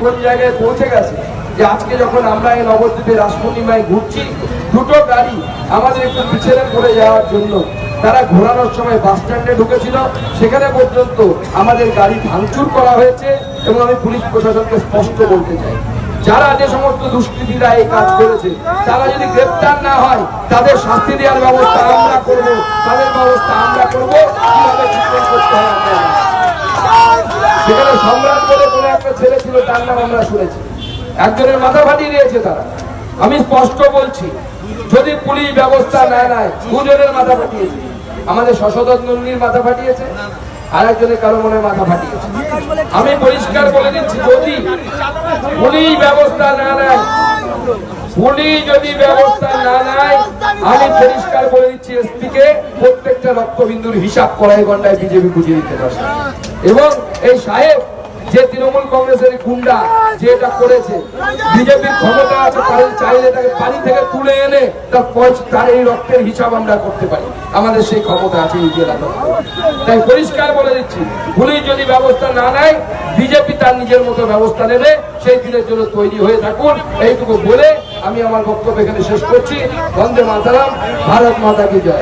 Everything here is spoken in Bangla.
কোন জায়গায় পৌঁছে গেছে যে আজকে যখন আমরা এই নবদ্বীপে রাস পূর্ণিমায় ঘুরছি, দুটো গাড়ি আমাদের একটু পিছনে পড়ে যাওয়ার জন্য। তারা ঘোরানোর সময় বাস স্ট্যান্ডে ঢুকেছিল। সেখানে পর্যন্ত আমাদের গাড়ি ভাঙচুর করা হয়েছে এবং আমি পুলিশ প্রশাসনকে স্পষ্ট বলতে চাই। যারা যে সমস্ত দুষ্কৃতীরা এই কাজ করেছে, তারা যদি গ্রেপ্তার না হয়, তাদের শাস্তি দেওয়ার ব্যবস্থা আমরা করব। তাদের ব্যবস্থা আমরা করব। সেখানে সম্রাট একটা ছেলে ছিল, তার নাম আমরা শুনেছি। একজনের মাথা ফাটিয়ে দিয়েছে তারা। আমি স্পষ্ট বলছি, যদি পুলিশ ব্যবস্থা নেয় দুজনের মাথা ফাটিয়েছে। আমাদের শশধর নন্দীর মাথা ফাটিয়েছে, আর একজনের কারও মনে মাথা ফাটিয়েছে। আমি পরিষ্কার বলে দিচ্ছি, যদি পুলিশ ব্যবস্থা না নেয়, পুলিশ যদি ব্যবস্থা না নেয়, আমি পরিষ্কার বলে দিচ্ছি এসপি কে প্রত্যেকটা রক্তবিন্দুর হিসাব কড়াই ঘন্টায় বিজেপি বুঝিয়ে দিতে পারবে এবং এই সাহেব যে তৃণমূল কংগ্রেসের গুন্ডা যে এটা করেছে বিজেপির ক্ষমতা আছে তাহলে চাইলে তাকে পানি থেকে তুলে এনে তার তার এই রক্তের হিসাব আমরা করতে পারি। আমাদের সেই ক্ষমতা আছে এই জেলাতে তাই পরিষ্কার বলে দিচ্ছি, পুলিশ যদি ব্যবস্থা না নেয়, বিজেপি তার নিজের মতো ব্যবস্থা নেবে। সেই দিনের জন্য তৈরি হয়ে থাকুন। এইটুকু বলে আমি আমার বক্তব্য এখানে শেষ করছি। বন্দে মাতারাম, ভারত মাতা কি জয়।